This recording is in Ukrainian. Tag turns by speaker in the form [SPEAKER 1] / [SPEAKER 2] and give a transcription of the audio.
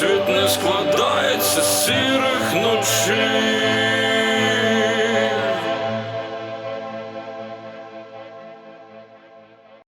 [SPEAKER 1] світ не складається з сірих
[SPEAKER 2] ночей.